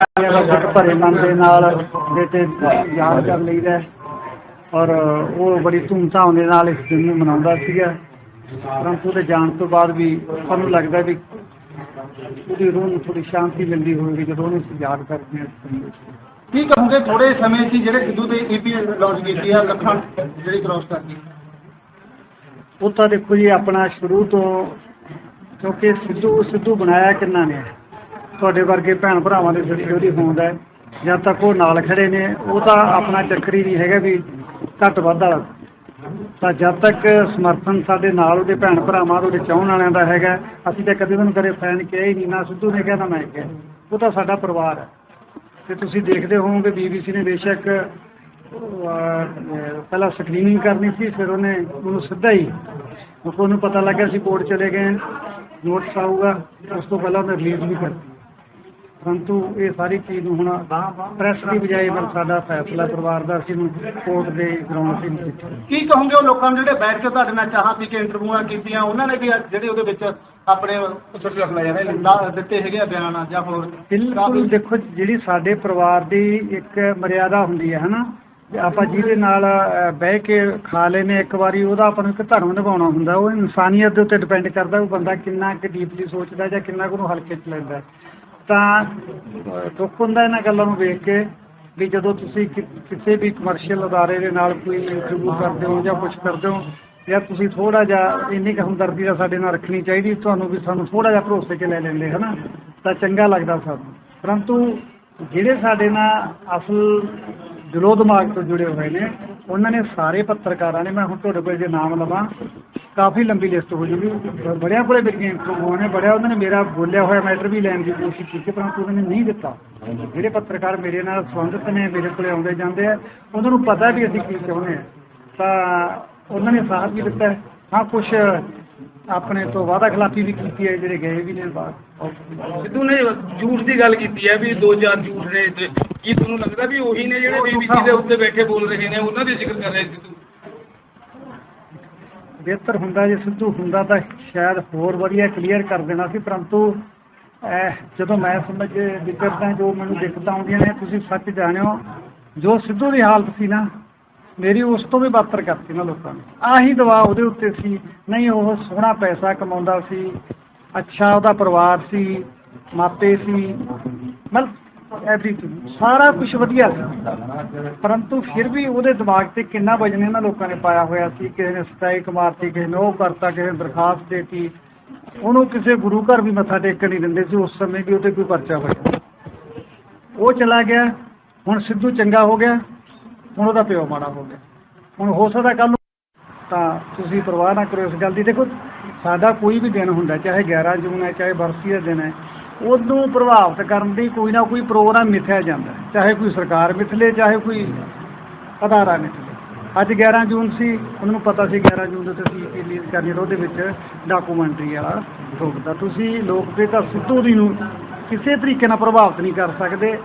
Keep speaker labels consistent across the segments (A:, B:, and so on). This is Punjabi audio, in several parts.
A: ਭਰੇ ਮਨ ਦੇ ਨਾਲ ਬੇਟੇ ਯਾਦ ਕਰ ਲਈਦਾ। ਔਰ ਉਹ ਬੜੀ ਧੂਮਧਾਮ ਦੇ ਨਾਲ ਇਸ ਦਿਨ ਨੂੰ ਮਨਾਉਂਦਾ ਸੀਗਾ ਪਰੰਤੂ ਉਹਦੇ ਜਾਣ ਤੋਂ ਬਾਅਦ ਵੀ ਸਾਨੂੰ ਲੱਗਦਾ ਵੀ ਉਹਦੀ ਰੂਹ ਨੂੰ ਥੋੜੀ ਸ਼ਾਂਤੀ ਮਿਲਦੀ ਹੋਵੇਗੀ ਜਦੋਂ ਉਹਨੂੰ ਅਸੀਂ ਯਾਦ ਕਰਦੇ ਹਾਂ।
B: ਕੀ ਕਹੋਗੇ ਥੋੜੇ ਸਮੇਂ 'ਚ ਹੀ ਜਿਹੜੇ ਸਿੱਧੂ ਦੇ ਈਪੀ ਲਾਂਚ ਕੀਤੀ ਆ ਲੱਖਾਂ ਜਿਹੜੀ ਕ੍ਰਾਸ ਕਰਤੀ
A: ਉਹ ਤਾਂ ਦੇਖੋ ਜੀ ਆਪਣਾ ਸ਼ੁਰੂ ਤੋਂ ਕਿਉਂਕਿ ਸਿੱਧੂ ਸਿੱਧੂ ਬਣਾਇਆ ਕਿੰਨਾ ਨੇ ਤੁਹਾਡੇ ਵਰਗੇ ਭੈਣ ਭਰਾਵਾਂ ਦੇ ਜਿਹੜੀ ਉਹਦੀ ਹੋਂਦ ਹੈ, ਜਦ ਤੱਕ ਉਹ ਨਾਲ ਖੜੇ ਨੇ, ਉਹ ਤਾਂ ਆਪਣਾ ਚੱਕਰੀ ਨਹੀਂ ਹੈਗਾ ਵੀ ਘੱਟ ਵੱਧ ਵਾਲਾ। ਤਾਂ ਜਦ ਤੱਕ ਸਮਰਥਨ ਸਾਡੇ ਨਾਲ ਉਹਦੇ ਭੈਣ ਭਰਾਵਾਂ ਉਹਦੇ ਚਾਹਣ ਵਾਲਿਆਂ ਦਾ ਹੈਗਾ, ਅਸੀਂ ਤਾਂ ਕਦੇ ਉਹਨੂੰ ਕਦੇ ਫੈਨ ਕਿਹਾ ਹੀ ਨਹੀਂ, ਨਾ ਸਿੱਧੂ ਨੇ ਕਿਹਾ, ਨਾ ਮੈਂ ਕਿਹਾ। ਉਹ ਤਾਂ ਸਾਡਾ ਪਰਿਵਾਰ ਹੈ। ਤੇ ਤੁਸੀਂ ਦੇਖਦੇ ਹੋਵੋਗੇ ਬੀਬੀਸੀ ਨੇ ਬੇਸ਼ੱਕ ਪਹਿਲਾਂ ਸਕਰੀਨਿੰਗ ਕਰਨੀ ਸੀ, ਫਿਰ ਉਹਨੇ ਉਹਨੂੰ ਸਿੱਧਾ ਹੀ ਕਿਉਂਕਿ ਉਹਨੂੰ ਪਤਾ ਲੱਗਿਆ ਸੀ ਕੋਰਟ ਚਲੇ ਗਏ ਨੋਟਿਸ ਆਊਗਾ, ਉਸ ਤੋਂ ਪਹਿਲਾਂ ਉਹਨੇ ਰਿਲੀਜ਼ ਵੀ ਕਰਤੀ। ਪਰੰਤੂ ਇਹ ਸਾਰੀ ਚੀਜ਼ ਨੂੰ ਹੁਣ ਪ੍ਰੈਸ ਦੀ ਬਜਾਏ ਪਰ ਸਾਡਾ ਫੈਸਲਾ ਪਰਿਵਾਰ ਦਾ ਅਸੀਂ ਨੂੰ ਕੋਰਟ ਦੇ ਗਰਾਊਂਡ ਤੇ
B: ਕੀ ਕਹੋਗੇ ਉਹ ਲੋਕਾਂ ਨੂੰ ਜਿਹੜੇ ਬੈਠ ਕੇ ਤੁਹਾਡੇ ਨਾਲ ਚਾਹਾਂ ਪੀ ਕੇ ਇੰਟਰਵਿਊਆਂ ਕੀਤੀਆਂ ਉਹਨਾਂ ਨੇ ਵੀ ਜਿਹੜੇ ਉਹਦੇ ਵਿੱਚ ਆਪਣੇ ਛੋਟੇ ਰੱਖਣਾ ਯਾਰ ਲਾ- ਦਿੱਤੇ ਹੈਗੇ ਆ ਬਿਆਨ ਜਾਂ ਹੋਰ
A: ਬਿਲਕੁਲ ਦੇਖੋ ਜਿਹੜੀ ਸਾਡੇ ਪਰਿਵਾਰ ਦੀ ਇੱਕ ਮਰਿਆਦਾ ਹੁੰਦੀ ਹੈ ਹਨਾ? ਜੇ ਆਪਾਂ ਜਿਹਦੇ ਨਾਲ ਬਹਿ ਕੇ ਖਾ ਲੈਨੇ ਇੱਕ ਵਾਰੀ ਉਹਦਾ ਆਪਾਂ ਨੂੰ ਇੱਕ ਧਰਮ ਨਿਭਾਉਣਾ ਹੁੰਦਾ। ਉਹ ਇਨਸਾਨੀਅਤ ਦੇ ਉੱਤੇ ਡਿਪੈਂਡ ਕਰਦਾ ਉਹ ਬੰਦਾ ਕਿੰਨਾ ਕੁ ਡੀਪਲੀ ਸੋਚਦਾ ਜਾਂ ਕਿੰਨਾ ਕੁ ਉਹਨੂੰ ਹਲਕੇ ਚ ਲੈਂਦਾ। ਤਾਂ ਦੁੱਖ ਹੁੰਦਾ ਇਹਨਾਂ ਗੱਲਾਂ ਨੂੰ ਵੇਖ ਕੇ ਵੀ ਜਦੋਂ ਤੁਸੀਂ ਕਿਸੇ ਵੀ ਕਮਰਸ਼ੀਅਲ ਅਦਾਰੇ ਦੇ ਨਾਲ ਕੋਈ ਇੰਟਰਵਿਊ ਕਰਦੇ ਹੋ ਜਾਂ ਕੁਝ ਕਰਦੇ ਹੋ, ਜਾਂ ਤੁਸੀਂ ਥੋੜਾ ਜਿਹਾ ਇੰਨੀ ਕੁ ਹਮਦਰਦੀ ਦਾ ਸਾਡੇ ਨਾਲ ਰੱਖਣੀ ਚਾਹੀਦੀ, ਤੁਹਾਨੂੰ ਵੀ ਸਾਨੂੰ ਥੋੜਾ ਜਿਹਾ ਭਰੋਸੇ 'ਚ ਲੈ ਲੈਂਦੇ, ਹਨਾ? ਤਾਂ ਚੰਗਾ ਲੱਗਦਾ ਸਾਨੂੰ। ਪਰੰਤੂ ਜਿਹੜੇ ਸਾਡੇ ਨਾਲ ਅਸਲ ਦਿਲੋ ਦਿਮਾਗ ਤੋਂ ਜੁੜੇ ਹੋਏ ਨੇ ਉਹਨਾਂ ਨੇ ਸਾਰੇ ਪੱਤਰਕਾਰਾਂ ਨੇ, ਮੈਂ ਹੁਣ ਤੁਹਾਡੇ ਕੋਲ ਜੇ ਨਾਮ ਲਵਾਂ, ਕਾਫੀ ਲੰਬੀ ਲਿਸਟ ਹੋ ਜੂਗੀ। ਬੜਿਆਂ ਕੋਲੇ ਮੇਰੀਆਂ ਇੰਟਰਵਿਊ ਨੇ, ਬੜਿਆ ਉਹਨਾਂ ਨੇ ਮੇਰਾ ਬੋਲਿਆ ਹੋਇਆ ਮੈਟਰ ਵੀ ਲੈਣ ਦੀ ਕੋਸ਼ਿਸ਼ ਕੀਤੀ, ਪਰੰਤੂ ਉਹਨਾਂ ਨੇ ਨਹੀਂ ਦਿੱਤਾ। ਜਿਹੜੇ ਪੱਤਰਕਾਰ ਮੇਰੇ ਨਾਲ ਸੰਬੰਧਿਤ ਨੇ, ਮੇਰੇ ਕੋਲੇ ਆਉਂਦੇ ਜਾਂਦੇ ਆ, ਉਹਨਾਂ ਨੂੰ ਪਤਾ ਵੀ ਅਸੀਂ ਕੀ ਚਾਹੁੰਦੇ ਆ। ਤਾਂ ਉਹਨਾਂ ਨੇ ਸਾਥ ਵੀ ਦਿੱਤਾ। ਹਾਂ ਕੁਝ ਆਪਣੇ ਤੋਂ ਵਾਅਦਾ ਖਿਲਾਫੀ ਵੀ ਕੀਤੀ ਹੈ ਜਿਹੜੇ ਗਏ ਵੀ ਨੇ ਬਾਹਰ
B: ਸਿੱਧੂ ਨੇ ਝੂਠ ਦੀ ਗੱਲ ਕੀਤੀ ਹੈ ਵੀ ਦੋ ਚਾਰ ਝੂਠ ਨੇ ਤੇ ਕੀ ਤੁਹਾਨੂੰ ਲੱਗਦਾ ਵੀ ਉਹੀ ਨੇ ਜਿਹੜੇ ਬੀਬੀਸੀ ਦੇ ਉੱਤੇ ਬੈਠੇ ਬੋਲ ਰਹੇ ਨੇ ਉਹਨਾਂ ਦੇ ਜ਼ਿਕਰ ਕਰ ਰਹੇ ਸਿੱਧੂ?
A: ਬਿਹਤਰ ਹੁੰਦਾ ਜੇ ਸਿੱਧੂ ਹੁੰਦਾ ਤਾਂ ਸ਼ਾਇਦ ਹੋਰ ਵਧੀਆ ਕਲੀਅਰ ਕਰ ਦੇਣਾ ਸੀ ਪਰੰਤੂ ਜਦੋਂ ਮੈਂ ਸਮਝ ਵਿਚਰਦਾ ਜੋ ਮੈਨੂੰ ਦਿੱਕਤਾਂ ਆਉਂਦੀਆਂ ਨੇ ਤੁਸੀਂ ਸੱਚ ਜਾਣਿਓ ਜੋ ਸਿੱਧੂ ਦੀ ਹਾਲਤ ਸੀ ਨਾ ਮੇਰੀ ਉਸ ਤੋਂ ਵੀ ਬਦਤਰ ਕਰਤੀ ਨਾ ਲੋਕਾਂ ਨੇ। ਆਹੀ ਦਵਾ ਉਹਦੇ ਉੱਤੇ ਸੀ। ਨਹੀਂ, ਉਹ ਸੋਹਣਾ ਪੈਸਾ ਕਮਾਉਂਦਾ ਸੀ। ਅੱਛਾ ਉਹਦਾ ਪਰਿਵਾਰ ਸੀ, ਮਾਪੇ ਸੀ। ਮਤਲਬ ਐਵਰੀਥਿੰਗ ਸਾਰਾ ਕੁਝ ਵਧੀਆ ਸੀ। ਪਰੰਤੂ ਫਿਰ ਵੀ ਉਹਦੇ ਦਿਮਾਗ ਤੇ ਕਿੰਨਾ ਵਜਨ ਇਹਨਾਂ ਲੋਕਾਂ ਨੇ ਪਾਇਆ ਹੋਇਆ ਸੀ। ਕਿਸੇ ਨੇ ਸਟ੍ਰਾਈਕ ਮਾਰਤੀ, ਕਿਸੇ ਨੇ ਉਹ ਕਰਤਾ, ਕਿਸੇ ਨੇ ਦਰਖਾਸਤ ਦੇਤੀ। ਉਹਨੂੰ ਕਿਸੇ ਗੁਰੂ ਘਰ ਵੀ ਮੱਥਾ ਟੇਕਣ ਨਹੀਂ ਦਿੰਦੇ ਸੀ। ਉਸ ਸਮੇਂ ਵੀ ਉਹਤੇ ਕੋਈ ਪਰਚਾ ਹੋਇਆ ਉਹ ਚਲਾ ਗਿਆ। ਹੁਣ ਸਿੱਧੂ ਚੰਗਾ ਹੋ ਗਿਆ। ਹੁਣ ਉਹਦਾ ਪਿਓ ਮਾੜਾ ਹੋ ਗਿਆ। ਹੁਣ ਹੋ ਸਕਦਾ ਕੱਲ ਤਾਂ ਤੁਸੀਂ ਪਰਵਾਹ ਨਾ ਕਰੋ ਇਸ ਗੱਲ ਦੀ। ਦੇਖੋ, ਸਾਡਾ ਕੋਈ ਵੀ ਦਿਨ ਹੁੰਦਾ, ਚਾਹੇ 11 ਜੂਨ ਹੈ, ਚਾਹੇ ਬਰਸੀ ਦਾ ਦਿਨ ਹੈ, ਉਹਨੂੰ ਪ੍ਰਭਾਵਿਤ ਕਰਨ ਦੀ ਕੋਈ ਨਾ ਕੋਈ ਪ੍ਰੋਗਰਾਮ ਮਿਥਿਆ ਜਾਂਦਾ ਚਾਹੇ ਕੋਈ ਸਰਕਾਰ ਮਿਥਲੇ, ਚਾਹੇ ਕੋਈ ਅਦਾਰਾ ਮਿਥਲੇ। ਅੱਜ 11 ਜੂਨ ਸੀ, ਉਹਨਾਂ ਨੂੰ ਪਤਾ ਸੀ 11 ਜੂਨ ਨੂੰ ਤੁਸੀਂ ਰਿਲੀਜ਼ ਕਰਨੀ ਉਹਦੇ ਵਿੱਚ ਡਾਕੂਮੈਂਟਰੀ ਵਾਲਾ ਠੋਕਦਾ ਤੁਸੀਂ ਲੋਕਪ੍ਰਿਯਤਾ ਸਿੱਧੂ ਦੀ ਨੂੰ ਕਿਸੇ ਤਰੀਕੇ ਨਾਲ ਪ੍ਰਭਾਵਿਤ ਨਹੀਂ ਕਰ ਸਕਦੇ।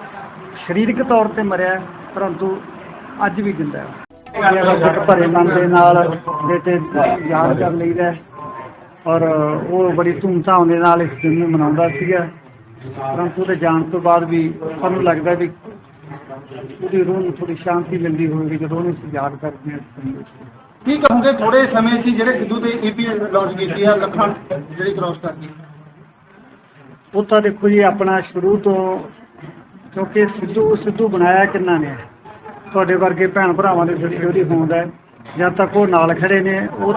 A: ਸਰੀਰਕ ਤੌਰ ਤੇ ਮਰਿਆ ਪਰੰਤੂ ਅੱਜ ਵੀ ਜਿੰਦਾ ਹੈ। ਭਰੇ ਮਨ ਦੇ ਨਾਲ ਬੇਟੇ ਯਾਦ ਕਰ ਲਈਦਾ। ਔਰ ਉਹ ਬੜੀ ਧੂਮਧਾਮ ਦੇ ਨਾਲ ਇਸ ਦਿਨ ਨੂੰ ਮਨਾਉਂਦਾ ਸੀਗਾ। ਪਰੰਤੂ ਉਹਦੇ ਜਾਣ ਤੋਂ ਬਾਅਦ ਵੀ ਸਾਨੂੰ ਲੱਗਦਾ ਵੀ ਉਹਦੀ ਰੂਹ ਨੂੰ ਥੋੜੀ ਸ਼ਾਂਤੀ ਮਿਲਦੀ ਹੋਵੇਗੀ ਜਦੋਂ ਉਹਨੂੰ ਯਾਦ ਕਰਦੇ ਹਾਂ।
B: ਕੀ ਕਹੋਗੇ ਥੋੜੇ ਸਮੇਂ 'ਚ ਹੀ ਜਿਹੜੇ ਸਿੱਧੂ ਦੇ ਈਪੀ ਲਾਂਚ ਕੀਤੀ ਆ ਲੱਖਾਂ ਜਿਹੜੀ ਕ੍ਰਾਸ ਕਰਤੀ
A: ਉਹ ਤਾਂ ਦੇਖੋ ਜੀ ਆਪਣਾ ਸ਼ੁਰੂ ਤੋਂ ਕਿਉਂਕਿ ਸਿੱਧੂ ਸਿੱਧੂ ਬਣਾਇਆ ਕਿੰਨਾ ਨੇ? ਤੁਹਾਡੇ ਵਰਗੇ ਭੈਣ ਭਰਾਵਾਂ ਦੇ ਜਿਹੜੀ ਉਹਦੀ ਹੋਂਦ ਹੈ ਜਦ ਤੱਕ ਉਹ ਨਾਲ ਖੜੇ ਨੇ, ਉਹ ਤਾਂ